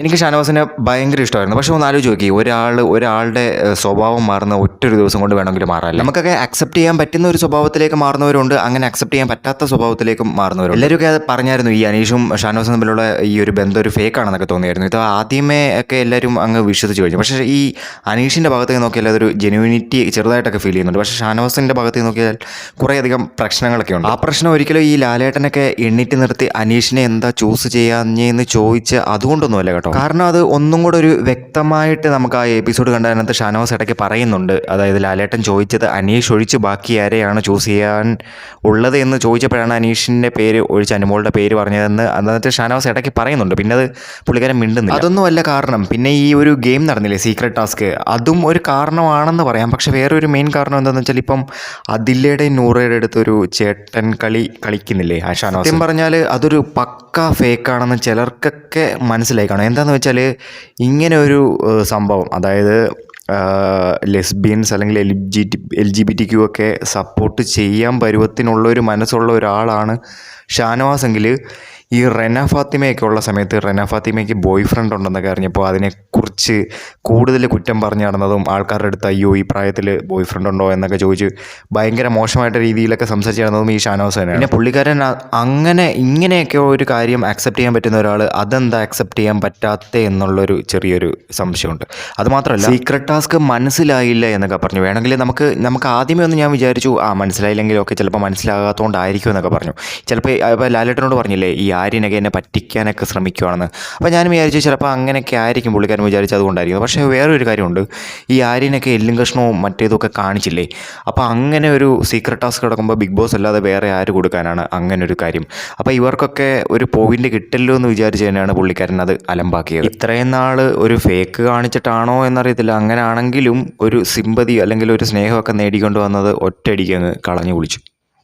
എനിക്ക് ഷാനവാസിനെ ഭയങ്കര ഇഷ്ടമായിരുന്നു. പക്ഷേ ഒന്ന് ആലോചിച്ച് നോക്കി ഒരാൾ ഒരാളുടെ സ്വഭാവം മാറുന്ന ഒറ്റൊരു ദിവസം കൊണ്ട് വേണമെങ്കിൽ മാറാല്ല നമുക്കൊക്കെ അക്സെപ്റ്റ് ചെയ്യാൻ പറ്റുന്ന ഒരു സ്വഭാവത്തിലേക്ക് മാറുന്നവരുണ്ട് അങ്ങനെ അക്സെപ്റ്റ് ചെയ്യാൻ പറ്റാത്ത സ്വഭാവത്തിലേക്കും മാറുന്നവരുണ്ട്. എല്ലാവരും അത് പറഞ്ഞായിരുന്നു ഈ അനീഷും ഷാനവാസും തമ്മിലുള്ള ഈ ഒരു ബന്ധം ഒരു ഫേക്ക് ആണെന്നൊക്കെ തോന്നിയായിരുന്നു. ഇത് ആദ്യമേ ഒക്കെ എല്ലാവരും അങ്ങ് വിശ്വസിച്ച് കഴിഞ്ഞു. പക്ഷേ ഈ അനീഷിന്റെ ഭാഗത്ത് നിന്ന് നോക്കിയാൽ അതൊരു ജെനുവിനിറ്റി ചെറുതായിട്ടൊക്കെ ഫീൽ ചെയ്യുന്നുണ്ട്. പക്ഷേ ഷാനവാസിന്റെ ഭാഗത്ത് നിന്ന് നോക്കിയാൽ കുറേയധികം പ്രശ്നങ്ങളൊക്കെ ഉണ്ട്. ആ പ്രശ്നം ഒരിക്കലും ഈ ലാലേട്ടനൊക്കെ എണ്ണിറ്റ് നിർത്തി അനീഷിനെ എന്താ ചൂസ് ചെയ്യാഞ്ഞെന്ന് ചോദിച്ച് അതുകൊണ്ടൊന്നുമല്ല കേട്ടോ. കാരണം അത് ഒന്നും കൂടെ ഒരു വ്യക്തമായിട്ട് നമുക്ക് ആ എപ്പിസോഡ് കണ്ടതിനകത്ത് ഷാനവാസ് ഇടയ്ക്ക് പറയുന്നുണ്ട്. അതായത് ലാലേട്ടൻ ചോദിച്ചത് അനീഷ് ഒഴിച്ച് ബാക്കി ആരെയാണ് ചൂസ് ചെയ്യാൻ ഉള്ളത് എന്ന് ചോദിച്ചപ്പോഴാണ് അനീഷിന്റെ പേര് ഒഴിച്ച് അനുമോളുടെ പേര് പറഞ്ഞതെന്ന് എന്നിട്ട് ഷാനവാസ് ഇടയ്ക്ക് പറയുന്നുണ്ട്. പിന്നെ അത് പുള്ളിക്കാരൻ മിണ്ടുന്നില്ല. അതൊന്നും അല്ല കാരണം. പിന്നെ ഈ ഒരു ഗെയിം നടന്നില്ലേ സീക്രട്ട് ടാസ്ക് അതും ഒരു കാരണമാണെന്ന് പറയാം. പക്ഷേ വേറൊരു മെയിൻ കാരണം എന്താണെന്ന് വെച്ചാൽ ഇപ്പം അതില്ലയുടെ നൂറയുടെ അടുത്തൊരു ചേട്ടൻ കളി കളിക്കുന്നില്ലേ ആ ഷാനവാസ്? സത്യം പറഞ്ഞാൽ അതൊരു പക്ക ഫേക്കാണെന്ന് ചിലർക്കൊക്കെ മനസ്സിലായി കാണും. എന്താണെന്ന് വെച്ചാൽ ഇങ്ങനെ ഒരു സംഭവം. അതായത് ലെസ്ബിയൻസ് അല്ലെങ്കിൽ L G T L G B T ഒക്കെ സപ്പോർട്ട് ചെയ്യാൻ പരുവത്തിനുള്ള ഒരു മനസ്സുള്ള ഒരാളാണ് ഷാനവാസ് എങ്കിൽ ഈ റെന ഫാത്തിമയൊക്കെ ഉള്ള സമയത്ത് റെന ഫാത്തിമയ്ക്ക് ബോയ് ഫ്രണ്ട് ഉണ്ടെന്നൊക്കെ അറിഞ്ഞപ്പോൾ അതിനെക്കുറിച്ച് കൂടുതൽ കുറ്റം പറഞ്ഞു നടന്നതും ആൾക്കാരുടെ അടുത്ത് അയ്യോ ഈ പ്രായത്തിൽ ബോയ് ഫ്രണ്ട് ഉണ്ടോ? എന്നൊക്കെ ചോദിച്ച് ഭയങ്കര മോശമായിട്ട് രീതിയിലൊക്കെ സംസാരിച്ച് നടന്നതും ഈ ഷാനോസ് തന്നെയാണ്. പിന്നെ പുള്ളിക്കാരൻ അങ്ങനെ ഇങ്ങനെയൊക്കെ ഒരു കാര്യം അക്സെപ്റ്റ് ചെയ്യാൻ പറ്റുന്ന ഒരാൾ അതെന്താ അക്സെപ്റ്റ് ചെയ്യാൻ പറ്റാത്ത എന്നുള്ളൊരു ചെറിയൊരു സംശയമുണ്ട്. അതുമാത്രമല്ല സീക്രട്ട് ടാസ്ക് മനസ്സിലായില്ല എന്നൊക്കെ പറഞ്ഞു. വേണമെങ്കിൽ നമുക്ക് നമുക്ക് ആദ്യമേ ഒന്ന് ഞാൻ വിചാരിച്ചു ആ മനസ്സിലായില്ലെങ്കിലൊക്കെ ചിലപ്പോൾ മനസ്സിലാകാത്തതുകൊണ്ടായിരിക്കും എന്നൊക്കെ പറഞ്ഞു. ചിലപ്പോൾ ഇപ്പോൾ ലാലേട്ടനോട് പറഞ്ഞില്ലേ ഈ ആര്യനൊക്കെ എന്നെ പറ്റിക്കാനൊക്കെ ശ്രമിക്കുവാണെന്ന്. അപ്പോൾ ഞാൻ വിചാരിച്ചു ചിലപ്പോൾ അങ്ങനെയൊക്കെ ആയിരിക്കും പുള്ളിക്കാരൻ വിചാരിച്ചത് അതുകൊണ്ടായിരിക്കും. പക്ഷേ വേറൊരു കാര്യമുണ്ട്. ഈ ആര്യനൊക്കെ എല്ലും കഷ്ണവും മറ്റേതൊക്കെ കാണിച്ചില്ലേ? അപ്പോൾ അങ്ങനെ ഒരു സീക്രട്ട് ടാസ്ക് കിടക്കുമ്പോൾ ബിഗ് ബോസ് അല്ലാതെ വേറെ ആര് കൊടുക്കാനാണ് അങ്ങനെ ഒരു കാര്യം. അപ്പോൾ ഇവർക്കൊക്കെ ഒരു പോയിന്റ് കിട്ടല്ലോ എന്ന് വിചാരിച്ച് തന്നെയാണ് പുള്ളിക്കാരൻ അത് അലമ്പാക്കിയത്. ഇത്രയും നാൾ ഒരു ഫേക്ക് കാണിച്ചിട്ടാണോ എന്നറിയത്തില്ല. അങ്ങനെ ആണെങ്കിലും ഒരു സിമ്പതി അല്ലെങ്കിൽ ഒരു സ്നേഹമൊക്കെ നേടിക്കൊണ്ട് വന്നത് ഒറ്റയടിക്കങ്ങ് കളഞ്ഞു കുളിച്ചു